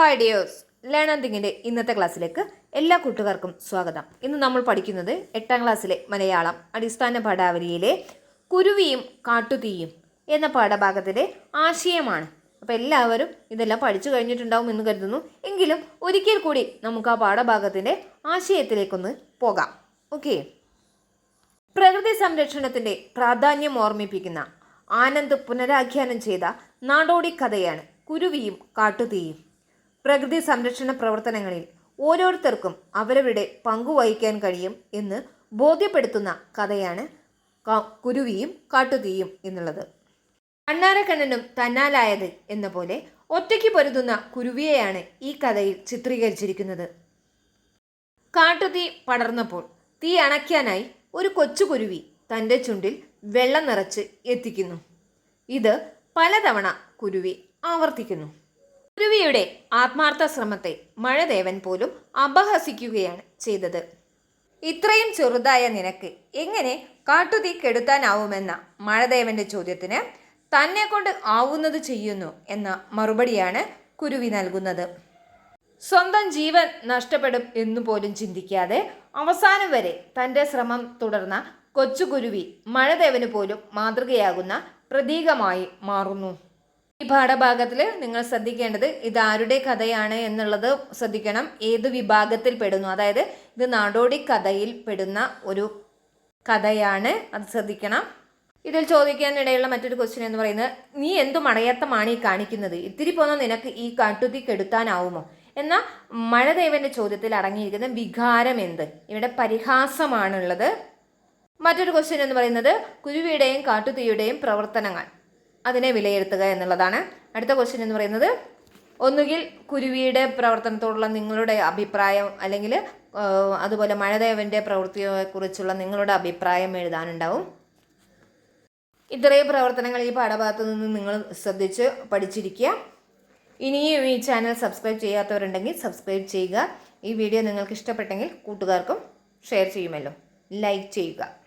Hi dears learn ഇന്നത്തെ ക്ലാസ്സിലേക്ക് എല്ലാ കൂട്ടുകാർക്കും സ്വാഗതം. ഇന്ന് നമ്മൾ പഠിക്കുന്നത് എട്ടാം ക്ലാസ്സിലെ മലയാളം അടിസ്ഥാന പാഠാവലിയിലെ കുരുവിയും കാട്ടുതീയും എന്ന പാഠഭാഗത്തിലെ ആശയമാണ്. അപ്പോൾ എല്ലാവരും ഇതെല്ലാം പഠിച്ചു കഴിഞ്ഞിട്ടുണ്ടാവും എന്ന് കരുതുന്നു. എങ്കിലും ഒരിക്കൽ കൂടി നമുക്ക് ആ പാഠഭാഗത്തിന്റെ ആശയത്തിലേക്കൊന്ന് പോകാം. ഓക്കെ പ്രകൃതി സംരക്ഷണത്തിന്റെ പ്രാധാന്യം ഓർമ്മിപ്പിക്കുന്ന ആനന്ദ് പുനരാഖ്യാനം ചെയ്ത നാടോടി കഥയാണ് കുരുവിയും കാട്ടുതീയും. പ്രകൃതി സംരക്ഷണ പ്രവർത്തനങ്ങളിൽ ഓരോരുത്തർക്കും അവരവരുടെ പങ്കുവഹിക്കാൻ കഴിയും എന്ന് ബോധ്യപ്പെടുത്തുന്ന കഥയാണ് കുരുവിയും കാട്ടുതീയും എന്നുള്ളത്. അണ്ണാരക്കണ്ണനും തന്നാലായത് എന്ന പോലെ ഒറ്റയ്ക്ക് പൊരുതുന്ന കുരുവിയെയാണ് ഈ കഥയിൽ ചിത്രീകരിച്ചിരിക്കുന്നത്. കാട്ടുതീ പടർന്നപ്പോൾ തീ അണയ്ക്കാനായി ഒരു കൊച്ചുകുരുവി തന്റെ ചുണ്ടിൽ വെള്ളം നിറച്ച് എത്തിക്കുന്നു. ഇത് പലതവണ കുരുവി ആവർത്തിക്കുന്നു. കുരുവിയുടെ ആത്മാർത്ഥ ശ്രമത്തെ മഴദേവൻ പോലും അപഹസിക്കുകയാണ് ചെയ്തത്. ഇത്രയും ചെറുതായ നിനക്ക് എങ്ങനെ കാട്ടുതീ കെടുത്താനാവുമെന്ന മഴദേവന്റെ ചോദ്യത്തിന് തന്നെ കൊണ്ട് ആവുന്നത് ചെയ്യുന്നു എന്ന മറുപടിയാണ് കുരുവി നൽകുന്നത്. സ്വന്തം ജീവൻ നഷ്ടപ്പെടും എന്നു പോലും ചിന്തിക്കാതെ അവസാനം വരെ തന്റെ ശ്രമം തുടർന്ന കൊച്ചുകുരുവി മഴദേവന് പോലും മാതൃകയാകുന്ന പ്രതീകമായി മാറുന്നു. ഈ പാഠഭാഗത്തിൽ നിങ്ങൾ ശ്രദ്ധിക്കേണ്ടത് ഇത് ആരുടെ കഥയാണ് എന്നുള്ളത് ശ്രദ്ധിക്കണം. ഏത് വിഭാഗത്തിൽ പെടുന്നു? അതായത് ഇത് നാടോടി കഥയിൽ പെടുന്ന ഒരു കഥയാണ്. അത് ശ്രദ്ധിക്കണം. ഇതിൽ ചോദിക്കാനിടയുള്ള മറ്റൊരു ക്വസ്റ്റ്യൻ എന്ന് പറയുന്നത് നീ എന്തു മടയത്തമാണ് ഈ കാണിക്കുന്നത്? ഇത്തിരി പോന്ന നിനക്ക് ഈ കാട്ടുതി കെടുത്താനാവുമോ? എന്നാൽ മഴദേവന്റെ ചോദ്യത്തിൽ അടങ്ങിയിരിക്കുന്ന വികാരം എന്ത്? ഇവിടെ പരിഹാസമാണുള്ളത്. മറ്റൊരു ക്വസ്റ്റ്യൻ എന്ന് പറയുന്നത് കുരുവിയുടെയും കാട്ടുതീയുടെയും പ്രവർത്തനങ്ങൾ. അതിനെ വിലയിരുത്തുക എന്നുള്ളതാണ്. അടുത്ത ക്വസ്റ്റ്യൻ എന്ന് പറയുന്നത് ഒന്നുകിൽ കുരുവിയുടെ പ്രവർത്തനത്തോടുള്ള നിങ്ങളുടെ അഭിപ്രായം അല്ലെങ്കിൽ അതുപോലെ മഴദേവന്റെ പ്രവൃത്തിയെക്കുറിച്ചുള്ള നിങ്ങളുടെ അഭിപ്രായം എഴുതാനുണ്ടാവും. ഇത്രയും പ്രവർത്തനങ്ങൾ ഈ പാഠഭാഗത്ത് നിന്ന് നിങ്ങൾ ശ്രദ്ധിച്ച് പഠിച്ചിരിക്കുക. ഇനിയും ഈ ചാനൽ സബ്സ്ക്രൈബ് ചെയ്യാത്തവരുണ്ടെങ്കിൽ സബ്സ്ക്രൈബ് ചെയ്യുക. ഈ വീഡിയോ നിങ്ങൾക്ക് ഇഷ്ടപ്പെട്ടെങ്കിൽ കൂട്ടുകാർക്കും ഷെയർ ചെയ്യുമല്ലോ. ലൈക്ക് ചെയ്യുക.